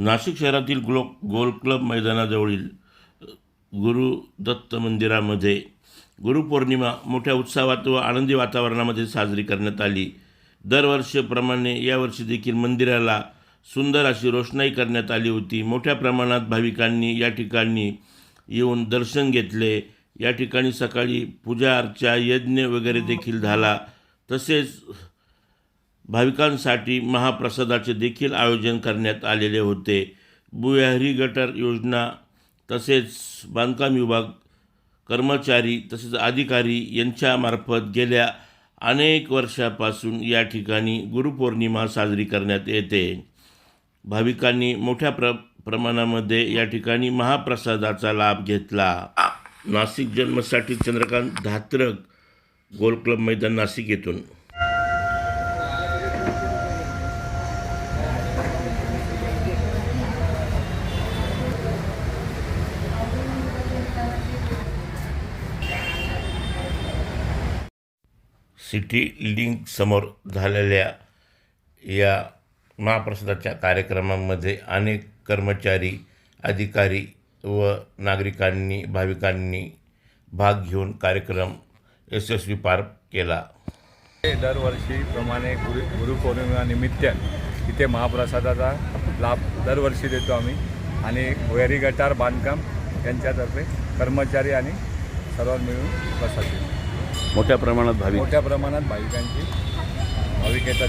नाशिक शहरातील ग्लो golf club मैदानाजवळील Guru Dutt मंदिरामध्ये गुरुपौर्णिमा मोठ्या उत्साहात व आनंदी वातावरणामध्ये साजरी करण्यात आली. दरवर्षीप्रमाणे यावर्षी देखील मंदिराला सुंदर अशी रोषणाई करण्यात आली होती. मोठ्या प्रमाणात भाविकांनी या ठिकाणी येऊन दर्शन घेतले. या ठिकाणी सकाळी पूजा अर्चा यज्ञ वगैरे देखील झाला. तसेच भाविकांसाठी महाप्रसादाचे देखील आयोजन करण्यात आलेले होते. भुयारी गटर योजना तसेच बांधकाम विभाग कर्मचारी तसेच अधिकारी यांच्यामार्फत गेल्या अनेक वर्षापासून या ठिकाणी गुरुपौर्णिमा साजरी करण्यात येते. भाविकांनी मोठ्या प्र प्रमाणामध्ये या ठिकाणी महाप्रसादाचा लाभ घेतला. नाशिक जन्मसाठी चंद्रकांत धात्रक गोल क्लब मैदान नाशिक येथून. सिटी लिंक समोर झालेल्या या महाप्रसादाच्या कार्यक्रमामध्ये अनेक कर्मचारी अधिकारी व नागरिकांनी भाविकांनी भाग घेऊन कार्यक्रम यशस्वी पार केला. दरवर्षीप्रमाणे गुरु गुरुपौर्णिमानिमित्त इथे महाप्रसादाचा लाभ दरवर्षी देतो आम्ही. आणि भुयारी गटार बांधकाम यांच्यातर्फे कर्मचारी आणि सर्व मिळून प्रसाद देतो. मोठ्या प्रमाणात भाविक. मोठ्या प्रमाणात भाविकांची भाविक येतात